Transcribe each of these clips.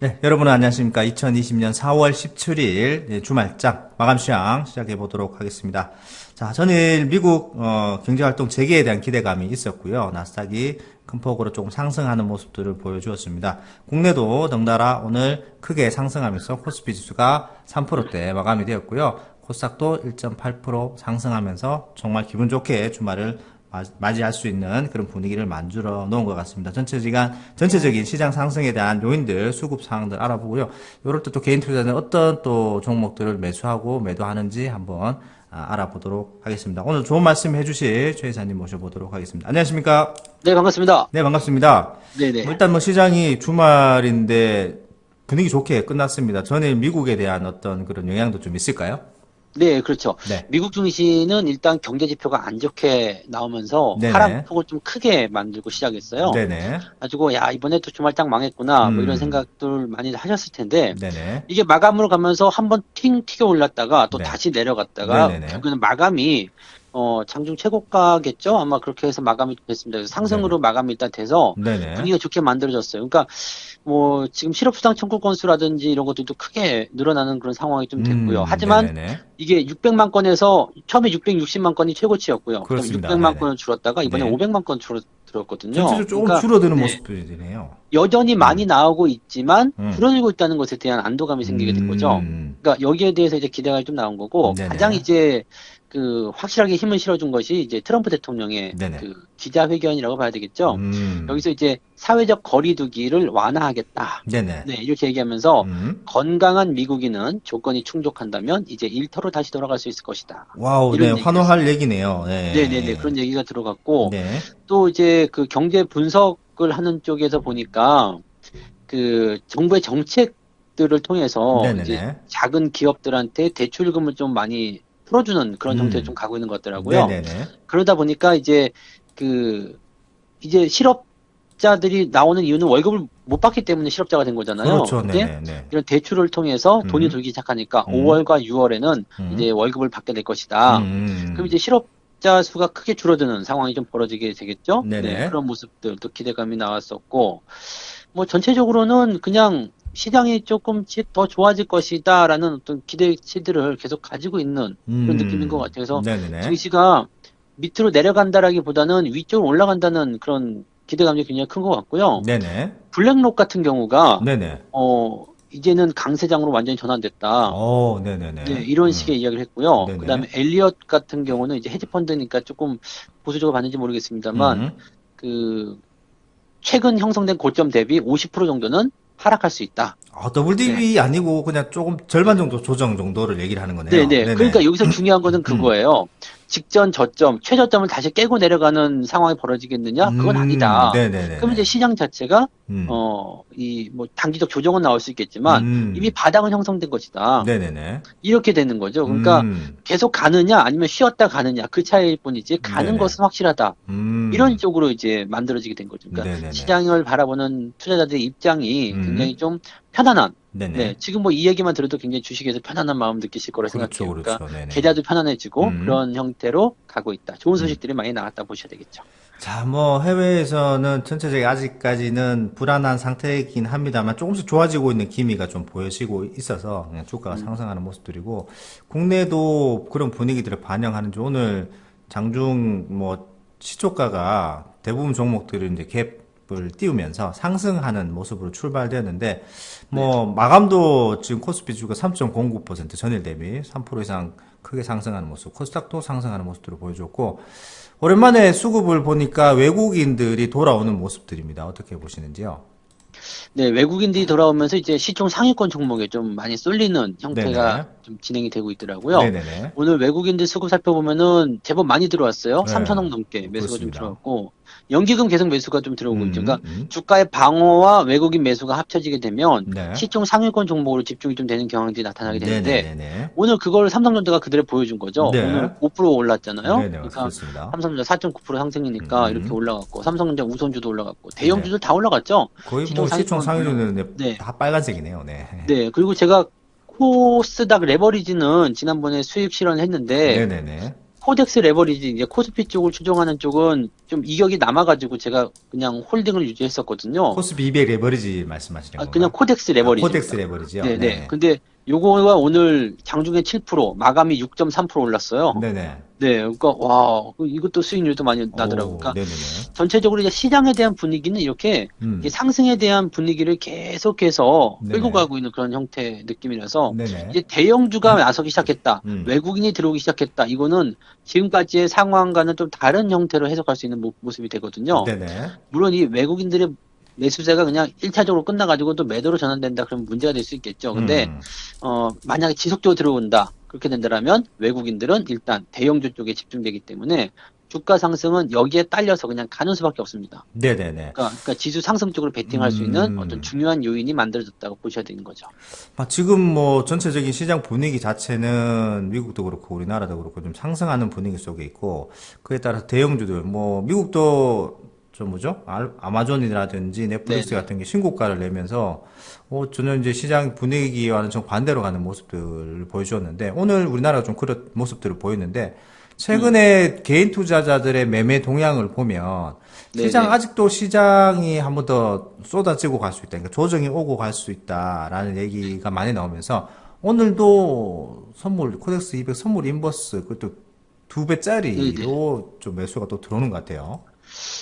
네, 여러분 안녕하십니까. 2020년 4월 17일 네, 주말장 마감 시황 시작해 보도록 하겠습니다. 자, 전일 미국 어, 경제활동 재개에 대한 기대감이 있었고요. 나스닥이 큰 폭으로 조금 상승하는 모습들을 보여주었습니다. 국내도 덩달아 오늘 크게 상승하면서 코스피 지수가 3%대 마감이 되었고요. 코스닥도 1.8% 상승하면서 정말 기분 좋게 주말을 마- 맞이할 수 있는 그런 분위기를 만들어 놓은 것 같습니다. 전체지간, 전체적인 시장 상승에 대한 요인들, 수급 상황들 알아보고요. 이럴 때 또 개인 투자자는 어떤 또 종목들을 매수하고 매도하는지 한번 아, 알아보도록 하겠습니다. 오늘 좋은 말씀 해주실 최 이사님 모셔보도록 하겠습니다. 안녕하십니까? 네, 반갑습니다. 네, 반갑습니다. 네네. 뭐 일단 뭐 시장이 주말인데 분위기 좋게 끝났습니다. 전일 미국에 대한 어떤 그런 영향도 좀 있을까요? 네, 그렇죠. 네. 미국 증시는 일단 경제 지표가 안 좋게 나오면서 네네. 하락폭을 좀 크게 만들고 시작했어요. 네네. 가지고 야 이번에 또 주말장 망했구나 뭐 음. 이런 생각들 많이 하셨을 텐데 네네. 이게 마감으로 가면서 한번 팅 튀겨 올랐다가 또 네. 다시 내려갔다가. 결국에는 마감이 어 장중 최고가겠죠 아마 그렇게 해서 마감이 됐습니다. 상승으로 마감이 일단 돼서 네네. 분위기가 좋게 만들어졌어요. 그러니까 뭐 지금 실업수당 청구 건수라든지 이런 것들도 크게 늘어나는 그런 상황이 좀 됐고요. 음, 하지만 네네네. 이게 600만 건에서 처음에 660만 건이 최고치였고요. 그럼 그렇습니다. 600만 네네. 건을 줄었다가 이번에 네. 500만 건. 전체적으로 조금 그러니까 줄어드는 네. 모습들이네요. 여전히 많이 나오고 있지만 음. 줄어들고 있다는 것에 대한 안도감이 생기게 된 거죠. 음, 그러니까 여기에 대해서 이제 기대가 좀 나온 거고 네네. 가장 이제 그 확실하게 힘을 실어준 것이 이제 트럼프 대통령의 네네. 그 기자회견이라고 봐야 되겠죠. 음, 여기서 이제 사회적 거리두기를 완화하겠다. 네네. 네, 이렇게 얘기하면서 음. 건강한 미국인은 조건이 충족한다면 이제 일터로 다시 돌아갈 수 있을 것이다. 와우, 네, 얘기가 환호할 얘기네요. 네. 네네네 그런 얘기가 들어갔고 네. 또 이제 그 경제 분석을 하는 쪽에서 보니까 그 정부의 정책 들을 통해서 네네네. 이제 작은 기업들한테 대출금을 좀 많이 풀어주는 그런 음. 형태로 좀 가고 있는 것 같더라고요. 네네네. 그러다 보니까 이제 그 이제 실업 자들이 나오는 이유는 월급을 못 받기 때문에 실업자가 된 거잖아요. 그렇죠. 근데 네네네. 이런 대출을 통해서 돈이 음. 돌기 시작하니까 음. 5월과 6월에는 음. 이제 월급을 받게 될 것이다. 음. 그럼 이제 실업자 수가 크게 줄어드는 상황이 좀 벌어지게 되겠죠. 네네. 네, 그런 모습들 또 기대감이 나왔었고 뭐 전체적으로는 그냥 시장이 조금씩 더 좋아질 것이다라는 어떤 기대치들을 계속 가지고 있는 그런 음. 느낌인 것 같아요. 그래서 네네네. 증시가 밑으로 내려간다라기보다는 위쪽으로 올라간다는 그런 기대감이 굉장히 큰 것 같고요. 네네. 블랙록 같은 경우가 네네. 어 이제는 강세장으로 완전히 전환됐다. 어, 네네네. 네, 이런 음. 식의 이야기를 했고요. 네네. 그다음에 엘리엇 같은 경우는 이제 헤지펀드니까 조금 보수적으로 봤는지 모르겠습니다만 음. 그 최근 형성된 고점 대비 50% 정도는 하락할 수 있다. 아, WDB 아니고 그냥 조금 절반 정도 조정 정도를 얘기를 하는 거네요. 네, 네. 네네. 그러니까 여기서 중요한 것은 그거예요. 직전 저점, 최저점을 다시 깨고 내려가는 상황이 벌어지겠느냐? 그건 음, 아니다. 네네네. 그럼 이제 시장 자체가 음. 어, 이 뭐 단기적 조정은 나올 수 있겠지만 음. 이미 바닥은 형성된 것이다. 네네네. 이렇게 되는 거죠. 그러니까 음. 계속 가느냐 아니면 쉬었다 가느냐 그 차이일 뿐이지 가는 네네. 것은 확실하다. 음. 이런 쪽으로 이제 만들어지게 된 거죠. 그러니까 네네네. 시장을 바라보는 투자자들의 입장이 음. 굉장히 좀 편안한. 네네. 네, 지금 뭐 이 얘기만 들어도 굉장히 주식에서 편안한 마음 느끼실 거라 그렇죠, 생각해요. 그렇죠. 그러니까 네네. 계좌도 편안해지고 음. 그런 형태로 가고 있다. 좋은 소식들이 많이 나왔다 보셔야 되겠죠. 자, 뭐 해외에서는 전체적인 아직까지는 불안한 상태이긴 합니다만 조금씩 좋아지고 있는 기미가 좀 보여지고 있어서 주가가 상승하는 모습들이고 국내도 그런 분위기들을 반영하는지 오늘 장중 뭐 시초가가 대부분 종목들은 이제 갭 을 띄우면서 상승하는 모습으로 출발되었는데 뭐 마감도 지금 코스피 주가 3.09% 전일 대비 3% 이상 크게 상승하는 모습, 코스닥도 상승하는 모습들을 보여줬고 오랜만에 수급을 보니까 외국인들이 돌아오는 모습들입니다. 어떻게 보시는지요? 네, 외국인들이 돌아오면서 이제 시총 상위권 종목에 좀 많이 쏠리는 형태가 네네. 좀 진행이 되고 있더라고요. 네네네. 오늘 외국인들 수급 살펴보면은 제법 많이 들어왔어요. 네. 3천억 넘게 매수가 좀 그렇습니다. 들어왔고 연기금 계속 매수가 좀 들어오고 있죠. 그러니까 음, 주가의 방어와 외국인 매수가 합쳐지게 되면 네. 시총 상위권 종목으로 집중이 좀 되는 경향들이 나타나게 되는데 네네네. 오늘 그걸 삼성전자가 그대로 보여준 거죠. 네. 오늘 5% 올랐잖아요. 네네, 그러니까 그렇습니다. 삼성전자 4.9% 상승이니까 음. 이렇게 올라갔고 삼성전자 우선주도 올라갔고 대형주들 다 올라갔죠. 거의 시총 뭐 시총 상위권 상위주는 네. 다 빨간색이네요. 네. 네, 그리고 제가 코스닥 레버리지는 지난번에 수익 실현을 했는데 네네네. 코덱스 레버리지 이제 코스피 쪽을 추종하는 쪽은 좀 이격이 남아가지고 제가 그냥 홀딩을 유지했었거든요. 코스피 200 레버리지 말씀하시는 아, 건가요? 그냥 코덱스 레버리지. 코덱스 레버리지요. 네네. 근데 요거가 오늘 장중에 7% 마감이 6.3% 올랐어요. 네네. 네, 그러니까 와 이것도 수익률도 많이 나더라고요. 오, 그러니까 네네네. 전체적으로 이제 시장에 대한 분위기는 이렇게 음. 상승에 대한 분위기를 계속해서 네네. 끌고 가고 있는 그런 형태의 느낌이라서 네네. 이제 대형주가 나서기 시작했다. 음. 외국인이 들어오기 시작했다. 이거는 지금까지의 상황과는 좀 다른 형태로 해석할 수 있는 모, 모습이 되거든요. 네네. 물론 이 외국인들의 매수세가 그냥 1차적으로 끝나가지고 또 매도로 전환된다. 그러면 문제가 될 수 있겠죠. 근데 음. 어, 만약에 지속적으로 들어온다. 그렇게 된다면 외국인들은 일단 대형주 쪽에 집중되기 때문에 주가 상승은 여기에 딸려서 그냥 가는 수밖에 없습니다. 네네네. 그러니까, 그러니까 지수 상승 쪽으로 베팅할 수 있는 음. 어떤 중요한 요인이 만들어졌다고 보셔야 되는 거죠. 아, 지금 뭐 전체적인 시장 분위기 자체는 미국도 그렇고 우리나라도 그렇고 좀 상승하는 분위기 속에 있고 그에 따라서 대형주들 뭐 미국도 저 뭐죠? 알- 아마존이라든지 넷플릭스 네네. 같은 게 신고가를 내면서 어, 전혀 이제 시장 분위기와는 정 반대로 가는 모습들을 보여주었는데 오늘 우리나라가 좀 그런 모습들을 보였는데 최근에 개인 투자자들의 매매 동향을 보면 시장 네네. 아직도 시장이 한 번 더 쏟아지고 갈 수 있다. 그러니까 조정이 오고 갈 수 있다라는 얘기가 많이 나오면서 오늘도 선물 코덱스 200 선물 인버스 그것도 두 배짜리로 좀 매수가 또 들어오는 것 같아요.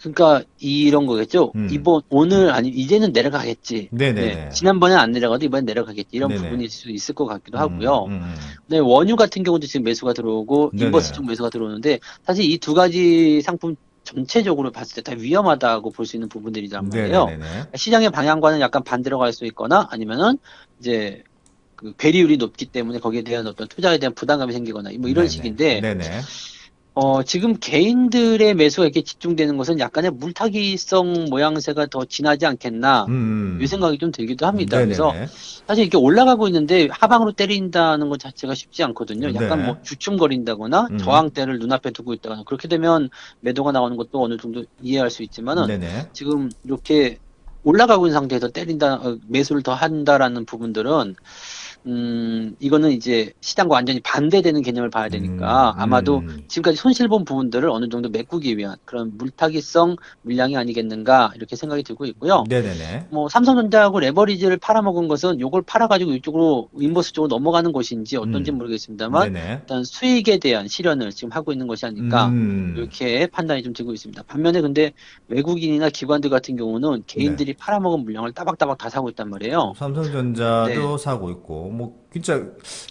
그러니까 이런 거겠죠. 음. 이번 오늘 아니 이제는 내려가겠지. 네네네. 네, 지난번에 안 내려가도 이번에 내려가겠지. 이런 네네. 부분일 수 있을 것 같기도 하고요. 음, 음, 음. 네, 원유 같은 경우도 지금 매수가 들어오고 네네. 인버스 쪽 매수가 들어오는데 사실 이 두 가지 상품 전체적으로 봤을 때 다 위험하다고 볼 수 있는 부분들이란 말이에요. 네네네. 시장의 방향과는 약간 반대로 갈 수 있거나 아니면은 이제 그 배리율이 높기 때문에 거기에 대한 어떤 투자에 대한 부담감이 생기거나 뭐 이런 네네. 식인데 네네. 어 지금 개인들의 매수가 이렇게 집중되는 것은 약간의 물타기성 모양새가 더 진하지 않겠나 음. 이 생각이 좀 들기도 합니다. 네네네. 그래서 사실 이렇게 올라가고 있는데 하방으로 때린다는 것 자체가 쉽지 않거든요. 약간 네. 뭐 주춤거린다거나 음. 저항대를 눈앞에 두고 있다거나 그렇게 되면 매도가 나오는 것도 어느 정도 이해할 수 있지만은 네네. 지금 이렇게 올라가고 있는 상태에서 때린다, 어, 매수를 더 한다라는 부분들은, 음, 이거는 이제 시장과 완전히 반대되는 개념을 봐야 되니까 음, 아마도 음. 지금까지 손실 본 부분들을 어느 정도 메꾸기 위한 그런 물타기성 물량이 아니겠는가 이렇게 생각이 들고 있고요. 네네네. 뭐 삼성전자하고 레버리지를 팔아먹은 것은 요걸 팔아가지고 이쪽으로 인버스 쪽으로 넘어가는 것인지 어떤지 음. 모르겠습니다만 네네. 일단 수익에 대한 실현을 지금 하고 있는 것이 아닐까 음. 이렇게 판단이 좀 되고 있습니다. 반면에 근데 외국인이나 기관들 같은 경우는 개인들이 팔아먹은 물량을 따박따박 다 사고 있단 말이에요. 삼성전자도 네. 사고 있고 뭐 진짜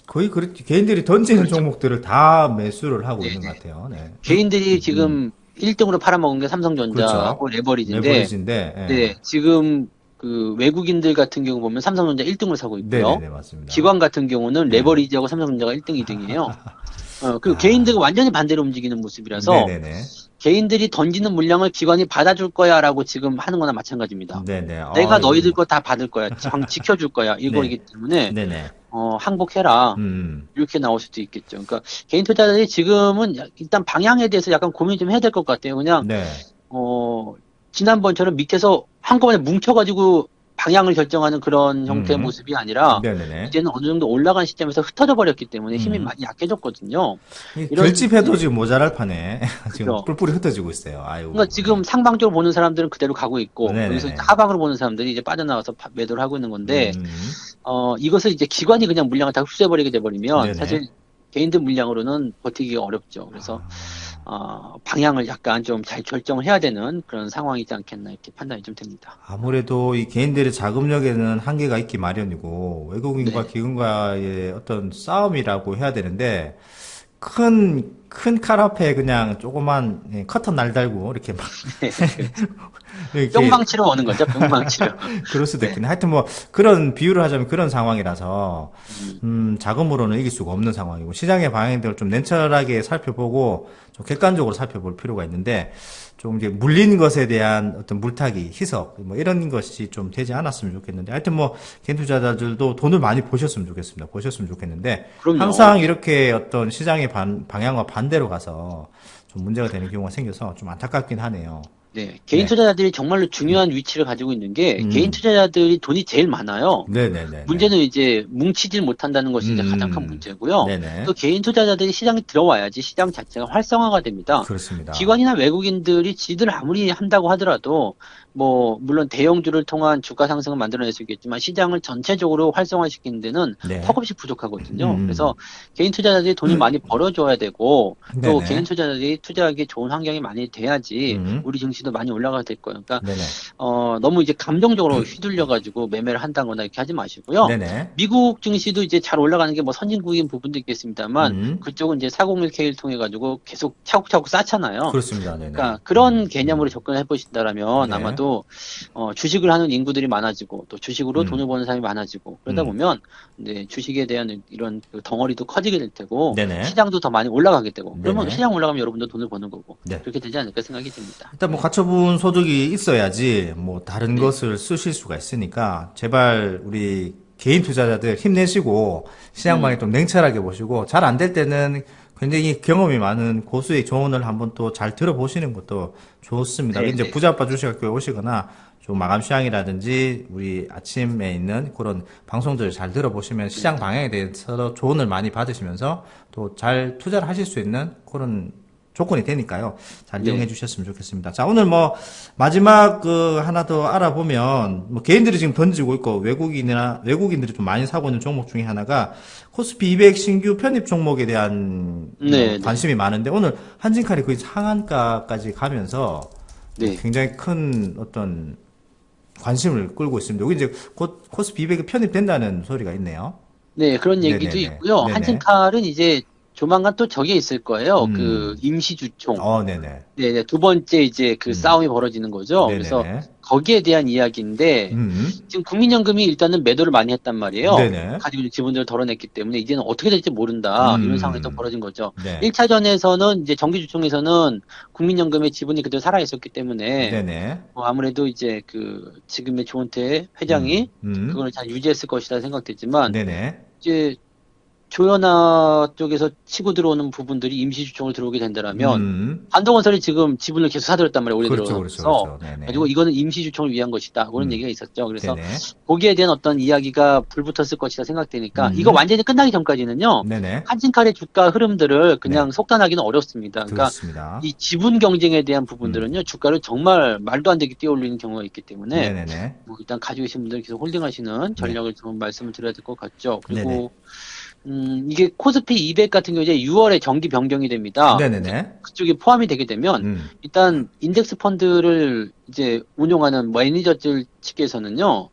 거의 그렇 개인들이 던지는 종목들을 다 매수를 하고 있는 것 그렇죠. 네네. 같아요. 네. 개인들이 지금 1등으로 팔아먹은 게 삼성전자하고 레버리지인데, 레버리지인데 예. 네, 지금 그 외국인들 같은 경우 보면 삼성전자 1등을 사고 있고요. 네네네 맞습니다. 기관 같은 경우는 네. 레버리지하고 삼성전자가 1등, 2등이에요. 어, 그리고 아. 개인들은 완전히 반대로 움직이는 모습이라서 네네네. 개인들이 던지는 물량을 기관이 받아줄 거야라고 지금 하는 거나 마찬가지입니다. 네네. 내가 아, 너희들 거 다 받을 거야. 방 지켜줄 거야. 이거이기 때문에 네네. 어, 항복해라. 음. 이렇게 나올 수도 있겠죠. 그러니까 개인 투자자들이 지금은 야- 일단 방향에 대해서 약간 고민 좀 해야 될 것 같아요. 그냥 네. 어, 지난번처럼 밑에서 한꺼번에 뭉쳐가지고 방향을 결정하는 그런 형태의 음. 모습이 아니라 네네네. 이제는 어느 정도 올라간 시점에서 흩어져 버렸기 때문에 힘이 음. 많이 약해졌거든요. 이 결집해도 지금 모자랄 판에 지금 그렇죠. 뿔뿔이 흩어지고 있어요. 아유. 그러니까 지금 상방적으로 보는 사람들은 그대로 가고 있고 네네. 여기서 이제 하방으로 보는 사람들이 이제 빠져나와서 파- 매도를 하고 있는 건데 음. 어, 이것을 이제 기관이 그냥 물량을 다 흡수해버리게 돼버리면 네네. 사실 개인들 물량으로는 버티기가 어렵죠. 그래서 어, 방향을 약간 좀 잘 결정을 해야 되는 그런 상황이지 않겠나 이렇게 판단이 좀 됩니다. 아무래도 이 개인들의 자금력에는 한계가 있기 마련이고 외국인과 네. 기관과의 어떤 싸움이라고 해야 되는데 큰 큰 칼 앞에 그냥 조그만 예, 커튼 날 달고 이렇게 막 이렇게 뿅망치로 오는 거죠. 뿅망치로. 그럴 수도 있겠네. 하여튼 뭐 그런 비유를 하자면 그런 상황이라서 음. 음, 자금으로는 이길 수가 없는 상황이고 시장의 방향들을 좀 냉철하게 살펴보고 좀 객관적으로 살펴볼 필요가 있는데 좀 이제 물린 것에 대한 어떤 물타기, 희석 뭐 이런 것이 좀 되지 않았으면 좋겠는데 하여튼 뭐 개인 투자자들도 돈을 많이 보셨으면 좋겠습니다. 보셨으면 좋겠는데 그럼요. 항상 이렇게 어떤 시장의 반- 방향과 반대로 가서 좀 문제가 되는 경우가 생겨서 좀 안타깝긴 하네요. 네, 개인 네. 투자자들이 정말로 중요한 위치를 가지고 있는 게 음. 개인 투자자들이 돈이 제일 많아요. 네네네. 문제는 이제 뭉치질 못한다는 것이 이제 음. 가장 큰 문제고요. 네네. 또 개인 투자자들이 시장에 들어와야지 시장 자체가 활성화가 됩니다. 그렇습니다. 기관이나 외국인들이 지들 아무리 한다고 하더라도 뭐 물론 대형주를 통한 주가 상승을 만들어낼 수 있겠지만 시장을 전체적으로 활성화시키는 데는 네. 턱없이 부족하거든요. 음. 그래서 개인 투자자들이 돈을 많이 벌어줘야 되고 또 네네. 개인 투자자들이 투자하기 좋은 환경이 많이 돼야지 음. 우리 증시 도 많이 올라가게 될 거예요. 그러니까 네네. 어, 너무 이제 감정적으로 휘둘려 가지고 매매를 한다거나 이렇게 하지 마시고요. 네네. 미국 증시도 이제 잘 올라가는 게 뭐 선진국인 부분도 있겠습니다만 음. 그쪽은 이제 401k를 통해 가지고 계속 차곡차곡 쌓잖아요. 그렇습니다. 네네. 그러니까 그런 개념으로 접근해 보신다라면 네. 아마도 어, 주식을 하는 인구들이 많아지고 또 주식으로 음. 돈을 버는 사람이 많아지고 그러다 음. 보면 이제 주식에 대한 이런 그 덩어리도 커지게 될 테고 네네. 시장도 더 많이 올라가게 되고 그러면 네네. 시장 올라가면 여러분도 돈을 버는 거고 네. 그렇게 되지 않을까 생각이 듭니다. 일단 뭐 가처분 소득이 있어야지 뭐 다른 네. 것을 쓰실 수가 있으니까 제발 우리 개인 투자자들 힘내시고 시장 방에 좀 냉철하게 보시고 잘 안 될 때는 굉장히 경험이 많은 고수의 조언을 한번 또 잘 들어보시는 것도 좋습니다. 네, 이제 네. 부자아빠 주식학교에 오시거나 좀 마감 시황이라든지 우리 아침에 있는 그런 방송들을 잘 들어보시면 시장 방향에 대해서 조언을 많이 받으시면서 또 잘 투자를 하실 수 있는 그런 조건이 되니까요. 잘 네. 이용해 주셨으면 좋겠습니다. 자, 오늘 뭐 마지막 그 하나 더 알아보면 뭐 개인들이 지금 던지고 있고 외국인이나 외국인들이 좀 많이 사고 있는 종목 중에 하나가 코스피 200 신규 편입 종목에 대한 네, 뭐 네. 관심이 많은데 오늘 한진칼이 거의 상한가까지 가면서 네. 굉장히 큰 어떤 관심을 끌고 있습니다. 여기 이제 곧 코스피 200이 편입된다는 소리가 있네요. 네, 그런 얘기도 네네네. 있고요. 네네. 한진칼은 이제 조만간 또 저게 있을 거예요. 음. 그 임시주총. 어, 네네. 네, 네, 두 번째 이제 그 음. 싸움이 벌어지는 거죠. 그래서 네네네. 거기에 대한 이야기인데 음. 지금 국민연금이 일단은 매도를 많이 했단 말이에요. 네네. 가지고 있는 지분들을 덜어냈기 때문에 이제는 어떻게 될지 모른다. 음. 이런 상황이 또 벌어진 거죠. 네. 1차전에서는 이제 정기주총에서는 국민연금의 지분이 그대로 살아 있었기 때문에 네네. 뭐 아무래도 이제 그 지금의 조은태 회장이 음. 그걸 잘 유지했을 것이다 생각되지만 네네. 이제 조연아 쪽에서 치고 들어오는 부분들이 임시 주총을 들어오게 된다라면 음. 한동건설이 지금 지분을 계속 사들였단 말이에요. 올해 그렇죠, 들어서. 그렇죠, 그렇죠. 가지고 이거는 임시 주총을 위한 것이다. 그런 음. 얘기가 있었죠. 그래서 네네. 거기에 대한 어떤 이야기가 불붙었을 것이다 생각되니까 음. 이거 완전히 끝나기 전까지는요. 네네. 한진칼의 주가 흐름들을 그냥 속단하기는 어렵습니다. 그러니까 그렇습니다. 이 지분 경쟁에 대한 부분들은요. 주가를 정말 말도 안 되게 뛰어올리는 경우가 있기 때문에 네네네. 뭐 일단 가지고 계신 분들 계속 홀딩하시는 전략을 좀 말씀을 드려야 될 것 같죠. 그리고 네네. 음, 이게 코스피 200 같은 경우 이제 6월에 정기 변경이 됩니다. 네네네. 그쪽이 포함이 되게 되면 음. 일단 인덱스 펀드를 이제 운용하는 매니저들 측에서는요.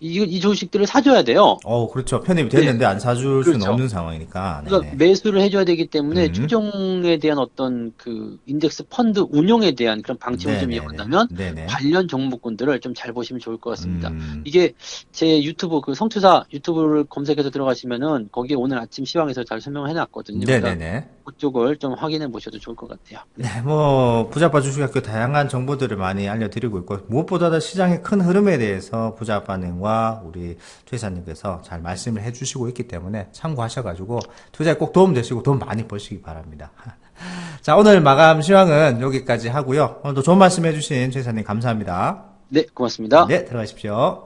이, 이 주식들을 사줘야 돼요. 어, 그렇죠. 편입이 됐는데 안 사줄 수는 그렇죠. 없는 상황이니까. 그러니까 네네. 매수를 해줘야 되기 때문에 음. 최종에 대한 어떤 그 인덱스 펀드 운용에 대한 그런 방침을 좀 네네네. 이어간다면 네네. 관련 종목군들을 좀 잘 보시면 좋을 것 같습니다. 음. 이게 제 유튜브 그 성투사 유튜브를 검색해서 들어가시면은 거기에 오늘 아침 시황에서 잘 설명을 해놨거든요. 그러니까 네네네. 그쪽을 좀 확인해 보셔도 좋을 것 같아요. 네, 뭐 부자빠 주식학교 다양한 정보들을 많이 알려드리고 있고 무엇보다도 시장의 큰 흐름에 대해서 부자빠 님과 우리 최사님께서 잘 말씀을 해주시고 있기 때문에 참고하셔가지고 투자에 꼭 도움 되시고 돈 많이 버시기 바랍니다. 자, 오늘 마감 시황은 여기까지 하고요. 오늘도 좋은 말씀 해주신 최사님 감사합니다. 네, 고맙습니다. 네, 들어가십시오.